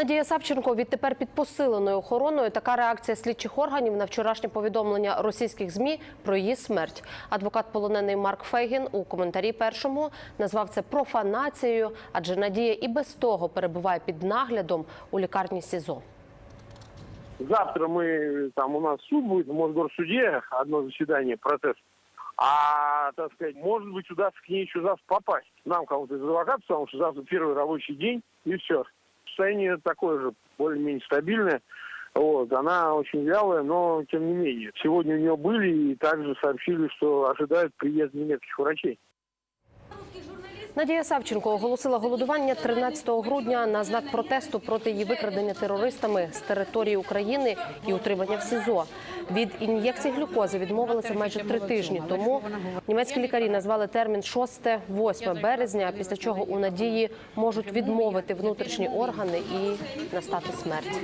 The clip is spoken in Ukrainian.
Надія Савченко відтепер під посиленою охороною. Така реакція слідчих органів на вчорашнє повідомлення російських змі про її смерть. Адвокат полонений Марк Фейгін у коментарі першому назвав це профанацією, адже Надія і без того перебуває під наглядом у лікарні СІЗО. Завтра мы, там у нас суд будет в Мосгорсуде, одно заседание, процесс. А, так сказать, может быть, удастся к ней еще завтра попасть. Нам кого-то из адвокатов, потому что завтра первый рабочий день, и все. Состояние такое же, более-менее стабильное. Вот, она очень вялая, но тем не менее. Сегодня у нее были и также сообщили, что ожидают приезд немецких врачей. Надія Савченко оголосила голодування 13 грудня на знак протесту проти її викрадення терористами з території України і утримання в СІЗО. Від ін'єкцій глюкози відмовилися майже три тижні тому. Німецькі лікарі назвали термін 6-8 березня, після чого у надії можуть відмовити внутрішні органи і настати смерть.